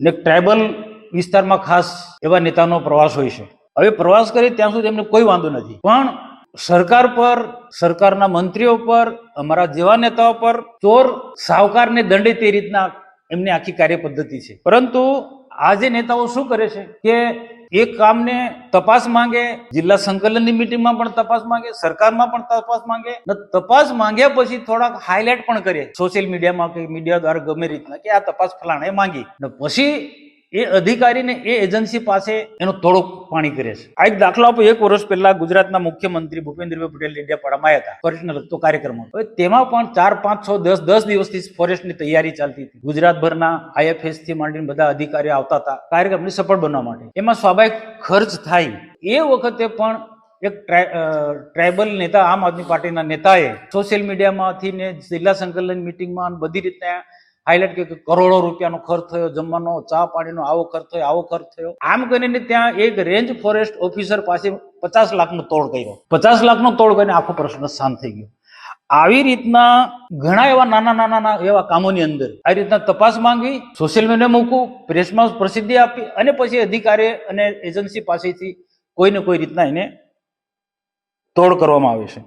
ને ટ્રાઇબલ વિસ્તારમાં ખાસ એવા નેતાનો પ્રવાસ હોય છે. હવે પ્રવાસ કરી ત્યાં સુધી એમને કોઈ વાંધો નથી. પણ સરકાર પર, સરકારના મંત્રીઓ પર, અમારા જેવા નેતાઓ પર ચોર સાવકારને દંડે તે રીતના એમની આખી કાર્ય પદ્ધતિ છે. પરંતુ આ જે નેતાઓ શું કરે છે કે એક કામને તપાસ માંગે, જિલ્લા સંકલનની મિટિંગમાં પણ તપાસ માંગે, સરકારમાં પણ તપાસ માંગે તપાસ માંગ્યા પછી થોડાક હાઇલાઇટ પણ કરે સોશિયલ મીડિયામાં કે મીડિયા દ્વારા ગમે રીતના કે આ તપાસ ફલાણે માંગી. ને પછી એ અધિકારીને એ એજન્સી પાસે એનો થોડુંક પાણી કરે છે. આ એક દાખલો આપો, એક વર્ષ પહેલા ગુજરાતના મુખ્યમંત્રી ભૂપેન્દ્રભાઈ પટેલ ડેડિયાપાડામાં આવ્યા હતા, ફોરેસ્ટને લગતો કાર્યક્રમ. હવે તેમાં પણ ચાર, પાંચ, છ, દસ દસ દિવસથી ફોરેસ્ટની તૈયારી ચાલતી હતી. ગુજરાતભરના આઈએફએસથી માંડીને બધા અધિકારીઓ આવતા હતા, કાર્યક્રમને સફળ બનવા માટે. એમાં સ્વાભાવિક ખર્ચ થાય. એ વખતે પણ એક ટ્રાઇબલ નેતા, આમ આદમી પાર્ટીના નેતાએ સોશિયલ મીડિયામાંથી ને જિલ્લા સંકલન મિટિંગમાં બધી રીતના હાઇલાઇટ કે કરોડો રૂપિયાનો ખર્ચ થયો, જમવાનો, ચા પાણીનો આવો ખર્ચ થયો, આવો ખર્ચ થયો. આમ કરીને ત્યાં એક રેન્જ ફોરેસ્ટ ઓફિસર પાસે પચાસ લાખનો તોડ કર્યો. પચાસ લાખનો તોડ કરીને આખો પ્રશ્ન શાંત થઈ ગયો. આવી રીતના ઘણા એવા નાના નાના એવા કામોની અંદર આ રીતના તપાસ માંગવી સોશિયલ મીડિયા મૂકવું પ્રેસમાં પ્રસિદ્ધિ આપી અને પછી અધિકારી અને એજન્સી પાસેથી કોઈ ને કોઈ રીતના એને તોડ કરવામાં આવે છે.